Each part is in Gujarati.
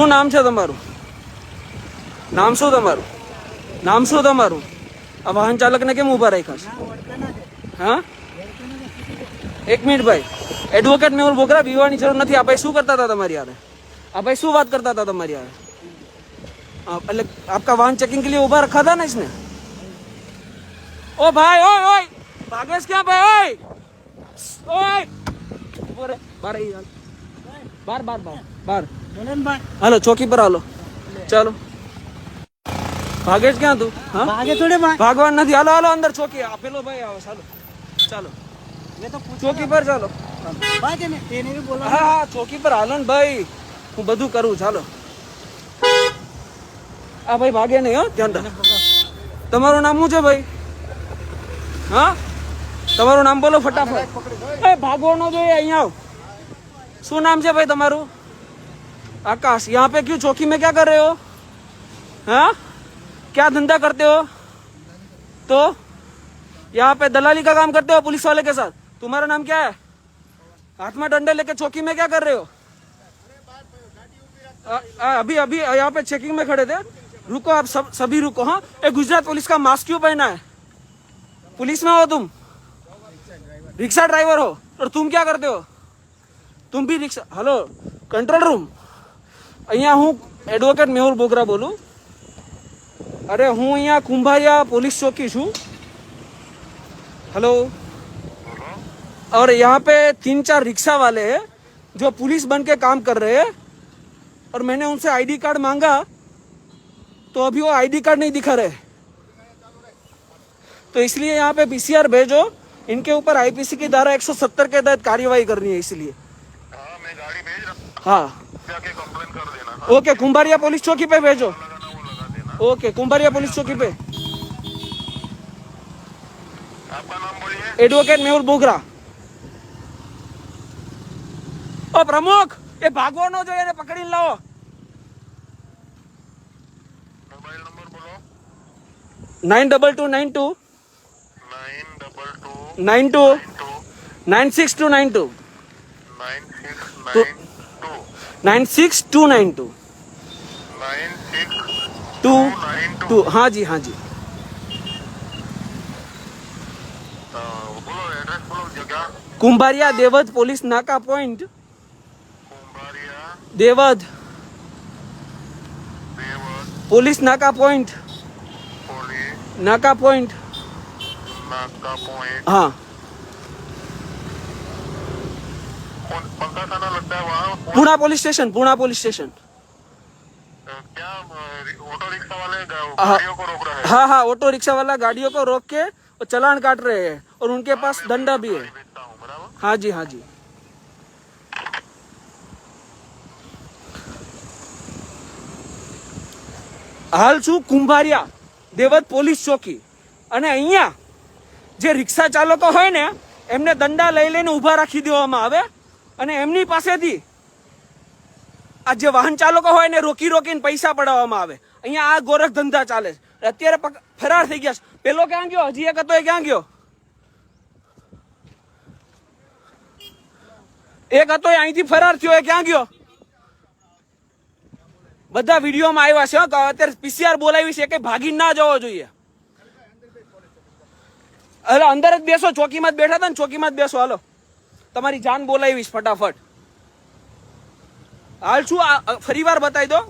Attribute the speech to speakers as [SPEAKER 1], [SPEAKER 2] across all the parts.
[SPEAKER 1] શું નામ છે તમારું નામ શું તમારું નામ શું તમારું આ વાહન ચાલકને કેમ ઊભા રાખ્યા છે હા એક મિનિટ ભાઈ એડવોકેટ મેહુલ બોગરા પીવાની જરૂર નથી આ ભાઈ શું કરતા હતા તમારી યારે આ ભાઈ શું વાત કરતા હતા તમારી યારે એટલે આપકા વાહન ચેકિંગ કે લીએ ઊભા રખા હતા ને इसने ओ भाई ओए ओए भागेस क्या भाई ओए ओए बार बार बार बार बार હાલો ચોકી પર હાલો. ચાલો. ભાગે જ ક્યાં તું? હા?
[SPEAKER 2] ભાગે થોડે
[SPEAKER 1] ભાગવાન નથી. હાલો હાલો અંદર ચોકી. આપેલો ભાઈ આવો ચાલો. ચાલો. ચોકી પર ચાલો. હા હા ચોકી પર હાલો ને ભાઈ. હું બધું કરું ચાલો. આ ભાઈ ભાગે નહીં હો ધ્યાન રાખ. તમારું નામ શું છે ભાઈ? હા? તમારું નામ બોલો ફટાફટ. ભાગવાનો જોઈએ અહીંયા આવ. શું નામ છે ભાઈ તમારું? आकाश यहाँ पे क्यों चौकी में क्या कर रहे हो? हाँ? क्या धंधा करते हो? तो? यहाँ पे दलाली का काम करते हो पुलिस वाले के साथ? तुम्हारा नाम क्या है? हाथ में डंडे लेके चौकी में क्या कर रहे हो? आ, आ, अभी अभी यहाँ पे चेकिंग में खड़े थे। रुको आप सब सभी रुको हाँ? ए गुजरात पुलिस का मास्क क्यों पहना है? पुलिस में हो तुम? रिक्शा ड्राइवर हो? और तुम क्या करते हो? तुम भी रिक्शा हेलो कंट्रोल रूम અહીંયા હું એડવોકેટ મેહુલ બોગરા બોલું અરે હું અહીંયા કુંભારિયા पुलिस चौकी છું हेलो और यहाँ पे तीन चार रिक्शा वाले हैं जो पुलिस बन के काम कर रहे हैं और मैंने उनसे आईडी कार्ड मांगा तो अभी वो आईडी कार्ड नहीं दिखा रहे तो इसलिए यहाँ पे पीसीआर भेजो इनके ऊपर आईपीसी की धारा 170 के तहत कार्यवाही करनी है इसलिए
[SPEAKER 3] हाँ मैं गाड़ी भेज रहा
[SPEAKER 1] हाँ
[SPEAKER 3] हूँ जाके कंप्लेन कर देना
[SPEAKER 1] ओके कुंभारिया पुलिस चौकी पे भेजो
[SPEAKER 3] लगाना वो लगा देना
[SPEAKER 1] ओके कुंभारिया पुलिस चौकी पे
[SPEAKER 3] आपका नाम बोलिए
[SPEAKER 1] એડવોકેટ મેહુલ બોગરા ઓ પ્રમુખ એ ભાગવો ન જોઈએ એને પકડીને લાવો
[SPEAKER 3] मोबाइल नंबर बोलो nine
[SPEAKER 1] double
[SPEAKER 3] two nine
[SPEAKER 1] two nine double two nine
[SPEAKER 3] two two
[SPEAKER 1] nine
[SPEAKER 3] six
[SPEAKER 1] two nine two nine six
[SPEAKER 3] two nine two. Two
[SPEAKER 1] two हाँ जी हाँ जी।
[SPEAKER 3] कुंभारिया
[SPEAKER 1] देवद पुलिस
[SPEAKER 3] नाका पॉइंट।
[SPEAKER 1] देवद।
[SPEAKER 3] पुलिस नाका पॉइंट। नाका पॉइंट। हाँ। वहाँ कौन-
[SPEAKER 1] Puna police station Puna police station
[SPEAKER 3] क्या ऑटो रिक्शा वाले गा-
[SPEAKER 1] हाँ।
[SPEAKER 3] गाड़ियों को रोक रहे हैं
[SPEAKER 1] हाँ हाँ ऑटो रिक्शा वाला गाड़ियों को रोक के और चलान काट रहे हैं और उनके पास दंडा भी है
[SPEAKER 3] भेजता हूँ बराबर
[SPEAKER 1] हाँ जी हाँ जी હાલ છું કુંભારિયા દેવત પોલીસ ચોકી અને અહીંયા જે રિક્ષા ચાલકો હોય ને એમને દંડા લઈ લઈને ઊભા રાખી દેવામાં આવે અને એમની પાસેથી આ જે વાહન ચાલકો હોય ને રોકી રોકીને પૈસા પડાવવામાં આવે. અહીંયા આ ગોરખ ધંધા ચાલે છે. અત્યારે ફરાર થઈ ગયા છે. પેલો ક્યાં ગયો? હજી એક હતો, એ ક્યાં ગયો? એક હતો અહીંથી ફરાર થયો, એ ક્યાં ગયો? બધા વિડીયોમાં આવ્યા છે અત્યારે પીસીઆર બોલાવી છે કે ભાગી ના જવો જોઈએ. હલો અંદર જ બેસો, ચોકીમાં જ બેઠા હતા ને, ચોકીમાં જ બેસો, હાલો. તમારી જાન બોલાવીશ ફટાફટ. હાલ શું આ ફરી વાર બતાવી દો.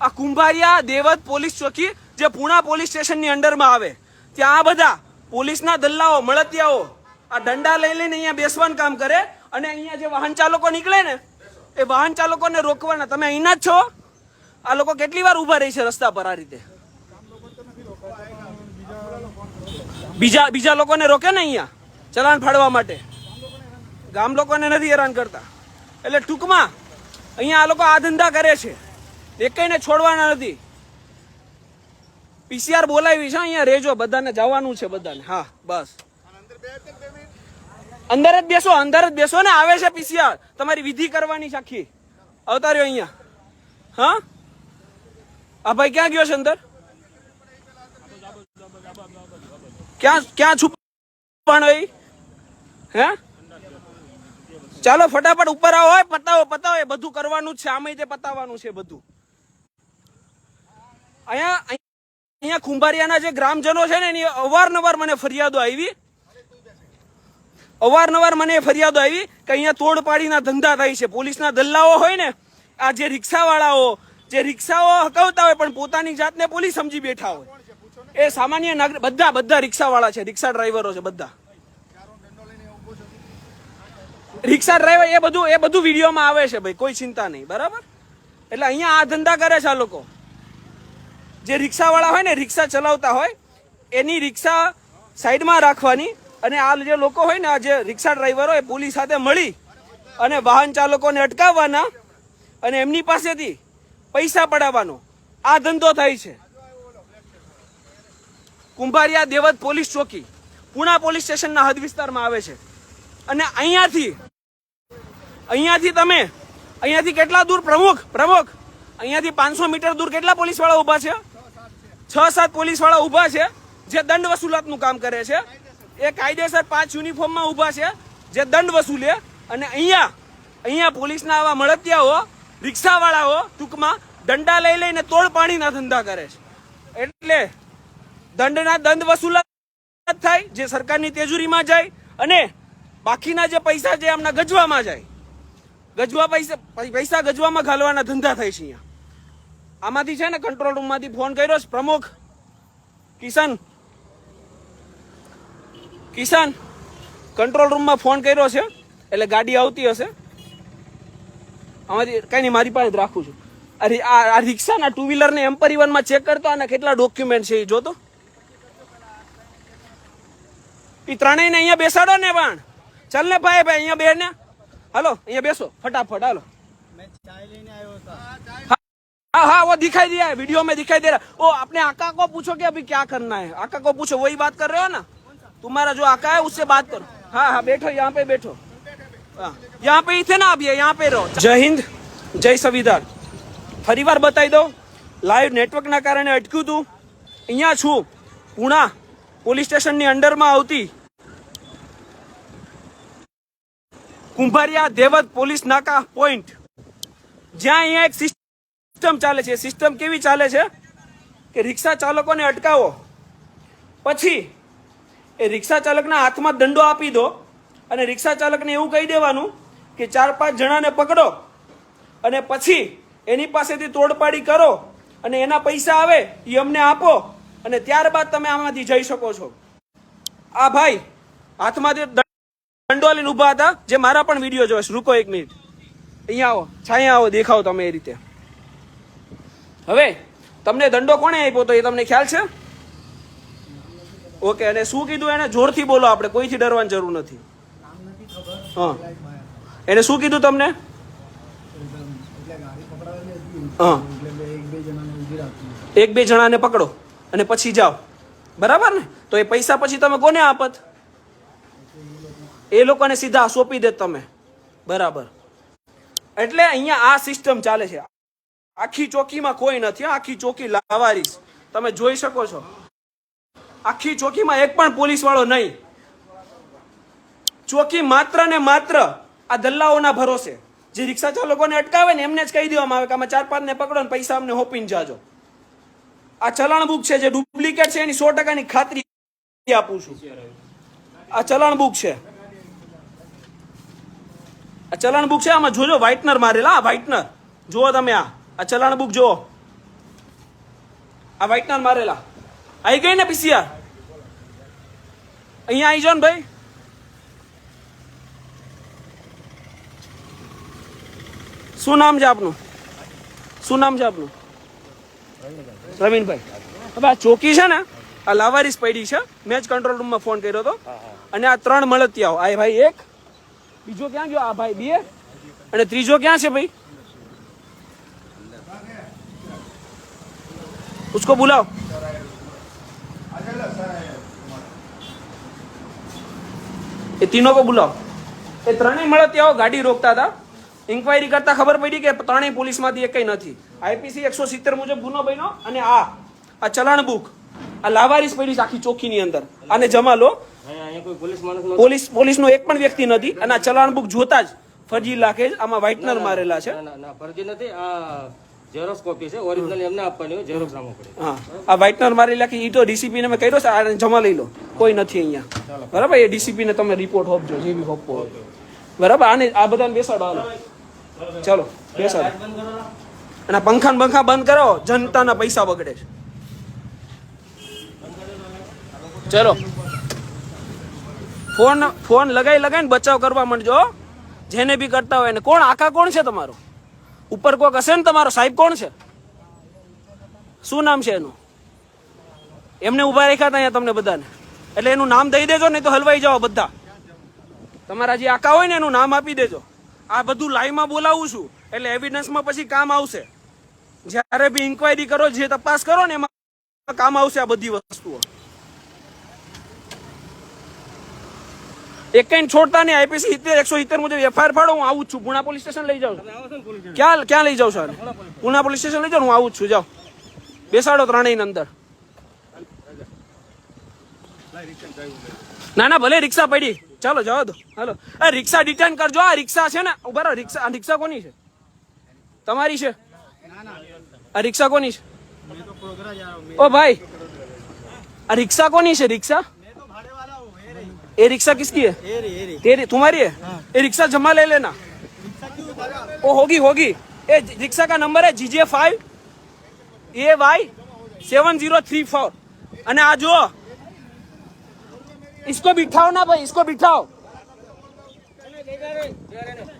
[SPEAKER 1] આ કુંભારિયા દેવત પોલીસ ચોકી જે પુણા પોલીસ સ્ટેશનની અંડરમાં આવે. ત્યાં આ બધા પોલીસના દલ્લાઓ, મળતિયાઓ આ દંડા લઈ લઈને અહીંયા બેસવાનું કામ કરે અને અહીંયા જે વાહન ચાલકો નીકળે ને, એ વાહન ચાલકોને રોકવાના. તમે અહીંના જ છો? આ લોકો કેટલી વાર ઊભા રહી છે રસ્તા પર આ રીતે? બીજા બીજા લોકોને રોકે ને અહીંયા? ચલાન ફાડવા માટે? ગામ લોકોને નથી હેરાન કરતા. એટલે ટૂંકમાં અહીંયા આ લોકો આ ધંધા કરે છે. એકઈને છોડવાના નથી. પીસીઆર બોલાવી છે, અહીંયા રેજો, બધાને જવાનું છે બધાને. હા, બસ. અંદર જ બેસો, અંદર જ બેસો ને આવે છે પીસીઆર. તમારી વિધિ કરવાની સાખી આવતા રહ્યો અહીંયા. હા? આ ભાઈ ક્યાં ગયો છે અંદર? ક્યાં ક્યાં છુપાણો હે? ચાલો ફટાફટ ઉપર આવો પતાવો પતાવો, એ બધું કરવાનું છે. આમે તે પતાવવાનું છે બધું. અહીંયા અહીંયા ખુંભારિયાના જે ગ્રામજનો છે ને, એની અવારનવાર મને ફરિયાદો આવી. અવારનવાર મને ફરિયાદો આવી કે અહીંયા તોડપાડીના ધંધા થાય છે. પોલીસના દલ્લાઓ હોય ને, આ જે રિક્ષાવાળાઓ, જે રિક્ષાઓ હકાવતા હોય, પણ પોતાની જાતને પોલીસ સમજી બેઠા હોય. એ સામાન્ય નાગરિક, બધા બધા રિક્ષાવાળા છે, રિક્ષા ડ્રાઈવરો છે, બધા. રિક્ષા ડ્રાઈવર એ બધું એ બધું વિડીયોમાં આવે છે ભાઈ, કોઈ ચિંતા નહીં, બરાબર? એટલે અહીંયા આ ધંધા કરે છે આ લોકો. જે રિક્ષાવાળા હોય ને, રિક્ષા ચલાવતા હોય, એની રિક્ષા સાઈડમાં રાખવાની અને આ જે લોકો હોય ને, આ જે રિક્ષા ડ્રાઈવરો એ પોલીસ સાથે મળી અને વાહન ચાલકોને અટકાવવાના અને એમની પાસેથી પૈસા પડાવવાનો. આ ધંધો થાય છે. કુંભારિયા દેવત પોલીસ ચોકી, પુણા પોલીસ સ્ટેશનના હદ વિસ્તારમાં આવે છે. અને અહીંયાથી અહીંયાથી તમે, અહીંયાથી કેટલા દૂર? પ્રમુખ પ્રમુખ, અહીંયાથી પાંચસો મીટર દૂર કેટલા પોલીસવાળા ઊભા છે? છ સાત પોલીસવાળા ઊભા છે, જે દંડ વસૂલાતનું કામ કરે છે. એ કાયદેસર પાંચ યુનિફોર્મમાં ઊભા છે, જે દંડ વસૂલે. અને અહીંયા અહીંયા પોલીસના આવા મળતિયાઓ, રિક્ષાવાળાઓ ટૂંકમાં દંડા લઈ લઈને તોડ પાણીના ધંધા કરે છે. એટલે દંડના દંડ વસૂલાત થાય, જે સરકારની તેજુરીમાં જાય અને બાકીના જે પૈસા છે એમના ગજવામાં જાય ગજવા પૈસા પૈસા ગજવામાં ઘાલવાના ધંધા થાય છે અહીંયા. આમાંથી છે ને કંટ્રોલ રૂમમાંથી ફોન કર્યો છે, પ્રમુખ. કિશન. કિશન કંટ્રોલ રૂમમાં ફોન કર્યો છે, એટલે ગાડી આવતી હશે. આમાંથી કંઈ નહીં મારી પાસે જ રાખું છું. અરે, આ આ રિક્ષાના ટુ વ્હીલરને એમ પરિવહનમાં ચેક કરતો અને કેટલા ડોક્યુમેન્ટ છે એ જોતો. એ ત્રણેયને અહીંયા બેસાડો ને પણ. ચાલ ને ભાઈ ભાઈ, અહીંયા બે ને હાલો અહીંયા બેસો ફટાફટ હાલો
[SPEAKER 2] मैं चाय लेने आया था
[SPEAKER 1] हाँ हाँ वो दिखाई दिया है वीडियो में दिखाई दे रहा है वो अपने आका को पूछो कि अभी क्या करना है आका को पूछो वही बात कर रहे हो ना तुम्हारा जो आका है उससे बात करो हाँ हाँ बैठो यहाँ पे बैठो हाँ, यहाँ पे ही थे ना अभी यहाँ पे रहो જય હિન્દ જય સંવિધાન ફરીવાર બતાવી દઉં લાઈવ નેટવર્કના કારણે અટક્યું હતું અહીંયા છું પુણા પોલીસ સ્ટેશનની અંડરમાં આવતી કુંભારિયા દેવત પોલીસ નાકા પોઈન્ટ જ્યાં અહીંયા એક સિસ્ટમ ચાલે છે. સિસ્ટમ કેવી ચાલે છે? કે રિક્ષા ચાલકોને અટકાવો. પછી એ રિક્ષા ચાલકના હાથમાં દંડો આપી દો અને રિક્ષા ચાલકને એવું કહી દેવાનું કે ચાર પાંચ જણાને પકડો અને પછી એની પાસેથી તોડપાડી કરો અને એના પૈસા આવે એ અમને આપો અને ત્યારબાદ તમે આમાંથી જઈ શકો છો. આ ભાઈ હાથમાં મુદ્દો લઈને હતા, જે મારા પણ વીડિયો જોઈશ રૂકો એક મિનિટ. અહીંયા આવો. છાયા આવો, દેખાવ તમે એ રીતે. હવે, તમને દંડો કોને આપ્યો તો એ તમને ખ્યાલ છે? ઓકે, અને શું કીધું એને? જોરથી બોલો આપણે, કોઈથી ડરવાની જરૂર નથી. હા. એને શું કીધું તમને? હા.
[SPEAKER 2] એક બે જણાને
[SPEAKER 1] પકડો, અને પછી જાઓ. બરાબર ને? તો એ પૈસા પછી તમે કોને આપત? એ લોકોને સીધા સોંપી દે તમે. બરાબર. એટલે અહીંયા આ સિસ્ટમ ચાલે છે. આખી ચોકીમાં કોઈ નથી. આખી ચોકી લાવારીશ તમે જોઈ શકો છો. આખી ચોકીમાં એક પણ પોલીસ વાળો નહીં. ચોકી માત્ર ને માત્ર આ દલ્લાઓના ભરોસે. જે રિક્ષા ચાલકોને અટકાવે ને એમને જ કહી દેવામાં આવે કે અમે ચાર પાંચને પકડો ને પૈસા અમને હોપીને જાજો. આ ચલણ બુક છે જે ડુપ્લિકેટ છે, એની સો ટકાની ખાતરી આપું છું. આ ચલણ બુક છે. આ ચલણ બુક છે આમાં જોજો વ્હાઇટનર મારેલા આ વ્હાઇટનર જુઓ તમે આ. આ ચલણ બુક જુઓ. આ વ્હાઇટનર મારેલા. આવી ગઈ ને પીસીઆર? અહીંયા આવી જાઓ ને ભાઈ. શું નામ છે આપનું? શું નામ છે આપનું? પ્રવીણભાઈ હવે આ ચોકી છે ને આ લાવારીસ પડી છે. મેં જ કંટ્રોલ રૂમમાં ફોન કર્યો હતો. અને આ ત્રણ મળતિયાઓ. આ ભાઈ એક બીજો ક્યાં ગયો આ ભાઈ બે અને ત્રીજો ક્યાં છે ભાઈ उसको बुलाओ એ તીનો કો બુલાવો એ ત્રણેય મળતિયાઓ ગાડી રોકતા હતા ઇન્ક્વાયરી કરતા ખબર પડી કે ત્રણેય પોલીસમાંથી એકય નથી આઈપીસી એકસો સિત્તેર મુજબ ગુનો બન્યો અને આ આ ચલાણ બુક આ લાવારીસ પડી છે આખી ચોકીની અંદર આને જમા લો પોલીસ પોલીસનો એક પણ વ્યક્તિ નથી અને આ ચલાણ બુક જોતા જ ફરજી લાખે આમાં વ્હાઇટનર મારેલા છે.
[SPEAKER 4] ફરજી નથી. આ ઝેરોક્સ કોપી છે. ઓરિજિનલ એમને આપવાની હોય ઝેરોક્સ નામો પડે.
[SPEAKER 1] હા. આ વ્હાઇટનર મારી લાખી ઈ તો ડીસીપી ને મેં કર્યો છે આ જમા લઈ લો. કોઈ નથી અહીંયા. બરાબર? એ ડીસીપી ને તમે રિપોર્ટ હોપજો જે બી હોપો. બરાબર? આને આ બધાને બેસાડો હાલો. ચલો બેસાડો. અને પંખા બંખા બંધ કરો જનતાના પૈસા બગડે છે. ચલો. ફોન ફોન લગાઈ લગાઈને બચાવ કરવા માંડજો જેને બી કરતા હોય ને કોણ? આખા કોણ છે તમારો? ઉપર કોક હશે ને તમારો? સાહેબ કોણ છે? શું નામ છે એનું? એમને ઊભા રાખ્યા હતા અહીંયા તમને બધાને. એટલે એનું નામ દઈ દેજો, નહીં તો હલવાઈ જાઓ બધા. તમારા જે આકા હોય ને એનું નામ આપી દેજો. આ બધું લાઈવમાં બોલાવું છું. એટલે એવિડન્સમાં પછી કામ આવશે. જ્યારે બી ઇન્ક્વાયરી કરો, જે તપાસ કરો ને એમાં કામ આવશે આ બધી વસ્તુઓ. એક કઈ છોડતા નહીં આઈપીસી સિત્તેર એકસો સિત્તેર મુજબ એફઆઈઆર ફાડો હું આવું છું. પુણા પોલીસ સ્ટેશન લઈ જાઉં. ક્યાં ક્યાં લઈ જાઉં સર? પુણા પોલીસ સ્ટેશન લઈ જાઉં હું આવું છું. જાઓ. બેસાડો ત્રણેય અંદર. ના ના ભલે રિક્ષા પડી. ચાલો જવા દો. હાલો. આ રિક્ષા ડિટેન કરજો. આ રિક્ષા છે ને ઊભા રહો. રિક્ષા આ રિક્ષા કોની છે? તમારી છે? આ રિક્ષા કોની છે? ઓ ભાઈ. આ રિક્ષા કોની છે? રિક્ષા? ये रिक्शा किसकी है तेरी तुम्हारी है ये रिक्शा जमा ले लेना वो होगी होगी ये रिक्शा का नंबर है G J five A Y seven zero three four અને આ જો इसको बिठाओ ना भाई इसको बिठाओ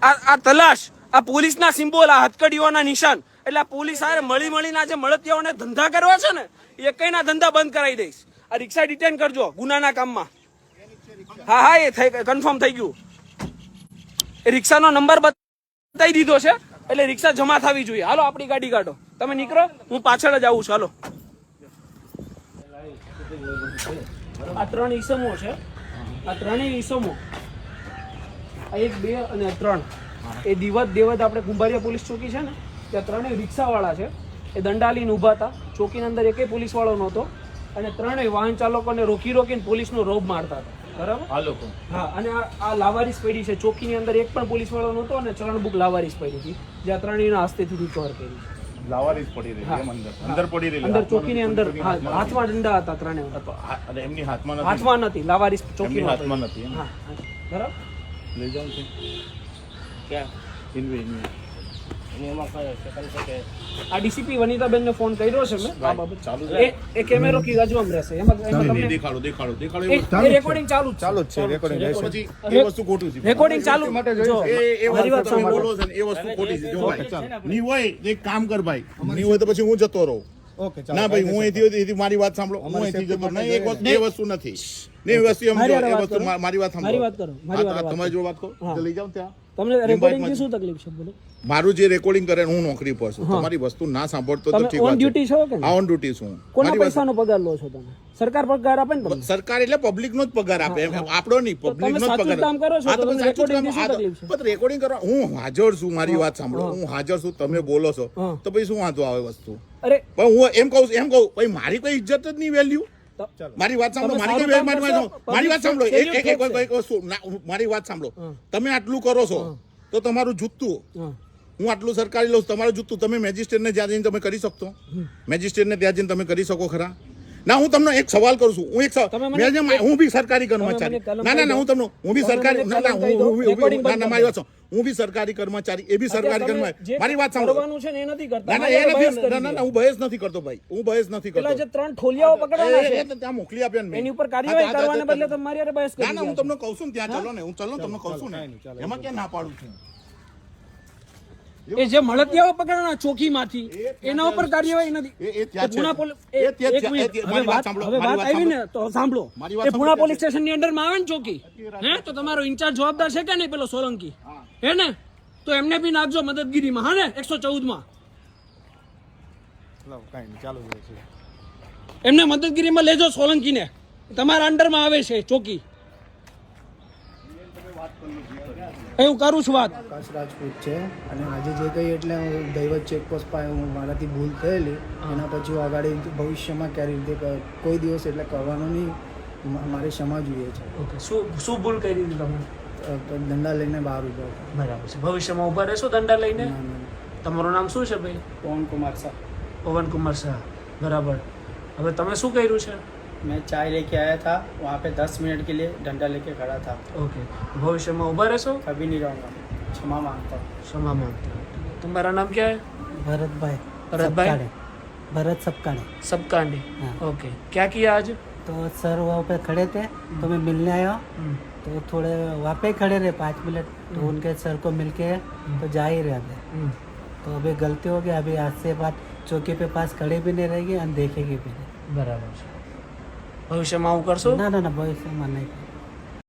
[SPEAKER 1] આ આ તલાશ આ પોલીસના સિમ્બોલ આ હથકડીઓના નિશાન એટલે આ પોલીસ હારે મળી મળીને આ જે મળતિયાઓને ધંધા કરવા છે ને એ કઈના ધંધા બંધ કરાવી દઈશ આ રિક્ષા ડિટેન કરજો ગુનાના કામમાં હા હા, એ થઈ કન્ફર્મ થઈ ગયું. એ રિક્ષાનો નંબર બતાવી દીધો છે, એટલે રિક્ષા જમા થવી જોઈએ. હાલો, આપણી ગાડી કાઢો. તમે નીકળો, હું પાછળ જ આવું છું. હાલો. આ ત્રણ ઈસમો છે. આ ત્રણેય ઈસમો એક, બે અને ત્રણ. એ દિવત દેવત આપણે કુંભારિયા પોલીસ ચોકી છે ને, ત્યાં ત્રણેય રિક્ષાવાળા છે. એ દંડાલીને ઊભા હતા. ચોકીની અંદર એકેય પોલીસવાળો નહોતો. અને ત્રણેય વાહન ચાલકોને રોકી રોકીને પોલીસનો રોબ મારતા હતા. બરાબર?
[SPEAKER 5] આ લોકો.
[SPEAKER 1] હા અને આ લાવારીસ પડી છે. ચોકીની અંદર એક પણ પોલીસ વાળો નહોતો અને ચલણ બુક લાવારીસ પડી હતી જે આ ત્રણેયના હસ્તેથી રિકવર કરી
[SPEAKER 5] લાવારીસ પડી રહી એમ અંદર. અંદર પડી રહી
[SPEAKER 1] અંદર ચોકીની અંદર હાથમાં ડંડા હતા ત્રણે
[SPEAKER 5] અને એમની હાથમાં નથી.
[SPEAKER 1] હાથમાં નથી લાવારીસ ચોકી
[SPEAKER 5] હાથમાં નથી
[SPEAKER 1] હા હા. બરાબર?
[SPEAKER 5] લઈ જાઉં છું.
[SPEAKER 4] ક્યાં?
[SPEAKER 5] ઇનવે ઇનવે
[SPEAKER 4] એની એમાં કઈ છે કે
[SPEAKER 1] આ ડીસીપી વનિતાબેનને ફોન કર્યો છે મેં? આ બાબત
[SPEAKER 5] ચાલુ
[SPEAKER 1] એ એ કેમેરો કી બાજુમાં રહેશે. એમાં એમાં તમને
[SPEAKER 5] દેખાડો દેખાડો દેખાડો
[SPEAKER 1] એ- રેકોર્ડિંગ ચાલુ
[SPEAKER 2] ચાલુ છે રેકોર્ડિંગ રહેશે.
[SPEAKER 5] એ વસ્તુ ખોટું છે.
[SPEAKER 1] રેકોર્ડિંગ ચાલુ જો
[SPEAKER 5] એ એ
[SPEAKER 1] મારી વાત
[SPEAKER 5] વાત તમે
[SPEAKER 1] સાંભળો.
[SPEAKER 5] બોલો છો એ વસ્તુ ખોટી છે. જો ભાઈ નહીં હોય તો એક કામ કર ભાઈ. નહીં હોય તો પછી હું જતો રહું.
[SPEAKER 2] ઓકે
[SPEAKER 5] ના ભાઈ હું અહીંથી અહીંથી મારી વાત સાંભળો. હું અહીંથી જતો નહીં એક વસ્તુ નથી. નહીં એ વસ્તુ એમ જો, એ વસ્તુ મારી વાત સાંભળો.
[SPEAKER 1] મારી વાત કરો, મારી વાત
[SPEAKER 5] તમારી જોડે વાત કરો? લઈ જાઓ ત્યાં?
[SPEAKER 1] તમને રેકોર્ડિંગથી શું તકલીફ છે? બોલો.
[SPEAKER 5] મારું જે રેકોર્ડિંગ કરે હું નોકરી પર છું. તમારી વસ્તુ ના સાંભળતો તો ઠીક વાત
[SPEAKER 1] duty છો કે
[SPEAKER 5] ઓન ડ્યુટી છું.
[SPEAKER 1] કોના પૈસાનો પગાર લો છો તમે? સરકાર પગાર આપે ને
[SPEAKER 5] સરકાર એટલે પબ્લિક નો જ પગાર આપે. એમ આપણો નહીં પબ્લિક નો જ પગાર
[SPEAKER 1] કામ કરો છો, તો રેકોર્ડિંગ શું તકલીફ છે?
[SPEAKER 5] પણ રેકોર્ડિંગ કરવા હું હાજર છું મારી વાત સાંભળો. હું. હાજર છું તમે બોલો છો. તો પછી શું વાંધો આવે વસ્તુ?
[SPEAKER 1] અરે.
[SPEAKER 5] પણ હું એમ કહું એમ કહું ભાઈ મારી કોઈ ઇજ્જત જ નહીં વેલ્યુ મારી વાત સાંભળો મારી કઈ મારી વાત સાંભળો. મારી વાત સાંભળો એક એક એક એક વસ્તુ મારી વાત સાંભળો. તમે આટલું કરો છો તો તમારું જૂતું
[SPEAKER 1] હું.
[SPEAKER 5] આટલું સરકારી લઉં તમારું જૂતું તમે મેજિસ્ટ્રેટને ત્યાં જઈને તમે કરી શકતો. મેજિસ્ટ્રેટને ત્યાં જઈને તમે કરી શકો ખરા. ના હું તમને એક સવાલ કરું છું. હું એક હું બી સરકારી કર્મચારી ના ના ના હું તમને હું બી સરકારી ના ના હું ના ના મારી વાત. હું બી સરકારી કર્મચારી એ બી સરકારી કર્મચારી. મારી વાત
[SPEAKER 1] સાંભળવાનું છે ને એ નથી કરતા.
[SPEAKER 5] ના ના એ નથી ના ના હું બહેસ નથી કરતો ભાઈ. હું બહેસ નથી કરતો.
[SPEAKER 1] જે ત્રણ ઠોલિયાઓ પકડવાના છે.
[SPEAKER 5] ત્યાં મોકલી આપ્યા ને
[SPEAKER 1] એની ઉપર કાર્યવાહી કરવાને બદલે તમે મારી હારે બહેસ કરી
[SPEAKER 5] ના હું તમને કહું છું ત્યાં ચાલો ને હું ચાલો તમને કહું છું ને. એમાં ક્યાં ના પાડું છું?
[SPEAKER 1] એ જે મળતિયાઓ પકડવાના ચોકીમાંથી એના ઉપર કાર્યવાહી નથી.
[SPEAKER 5] એ-
[SPEAKER 1] પુણા
[SPEAKER 5] છે.
[SPEAKER 1] પોલી-
[SPEAKER 5] એ
[SPEAKER 1] એ-
[SPEAKER 5] ત્યાં
[SPEAKER 1] એક મિનિટ. હવે
[SPEAKER 5] વાત
[SPEAKER 1] હવે આવી ને તો સાંભળો. એ પુણા પોલીસ સ્ટેશનની અંડરમાં આવે ને ચોકી. હે? તો તમારો ઇન્ચાર્જ જવાબદાર છે કે નહીં પેલો સોલંકી? હે ને? તો એમને બી નાખજો મદદગીરીમાં હા ને? એકસો ચૌદમાં
[SPEAKER 2] કાંઈ નહીં ચાલુ
[SPEAKER 1] એમને મદદગીરીમાં લેજો સોલંકીને. તમારા અંડરમાં આવે છે ચોકી. હું કરું છું વાત?
[SPEAKER 2] આકાશ રાજપૂત છે અને આજે જે કંઈ એટલે હું દૈવત ચેકપોસ્ટ પાસે હું મારાથી ભૂલ થયેલી એના પછી આગળ ભવિષ્યમાં ક્યારે રીતે કોઈ દિવસ એટલે કરવાનો નહીં મારે ક્ષમા જોઈએ છે.
[SPEAKER 1] ઓકે શું શું ભૂલ કરી દીધી તમે?
[SPEAKER 6] દંડા લઈને બહાર ઊભો હતો
[SPEAKER 1] બરાબર છે ભવિષ્યમાં ઊભા રહેશો દંડા લઈને
[SPEAKER 6] ના, ના, ના.
[SPEAKER 1] તમારું નામ શું છે ભાઈ
[SPEAKER 6] પવન કુમાર શાહ
[SPEAKER 1] પવન કુમાર શાહ બરાબર હવે તમે શું કર્યું છે
[SPEAKER 6] मैं चाय लेके आया था वहाँ पे दस मिनट के लिए डंडा लेके खड़ा था
[SPEAKER 1] ઓકે ભવિષ્યમાં ઊભા રહેશો
[SPEAKER 6] कभी नहीं रहूँगा क्षमा मांगता हूँ
[SPEAKER 1] क्षमा मांगते हो तुम्हारा नाम क्या है
[SPEAKER 6] भरत भाई
[SPEAKER 1] भरत भाई?
[SPEAKER 6] भरत सबकाड़े
[SPEAKER 1] सबकांडी
[SPEAKER 6] हाँ।
[SPEAKER 1] ओके क्या किया आज
[SPEAKER 6] तो सर वहाँ पे खड़े थे तो मैं मिलने आया
[SPEAKER 1] हम्म,
[SPEAKER 6] तो थोड़े वहाँ पे ही खड़े रहे पाँच मिनट तो उनके सर को मिल के तो जा ही रहे थे
[SPEAKER 1] हम्म।
[SPEAKER 6] तो अभी गलती हो गई अभी आज से बात चौकी पे पास खड़े भी नहीं रहेगी और देखेगी भी नहीं
[SPEAKER 1] બરાબર છે ભવિષ્યમાં આવું કરશો
[SPEAKER 6] ना ना ना भविष्य में नहीं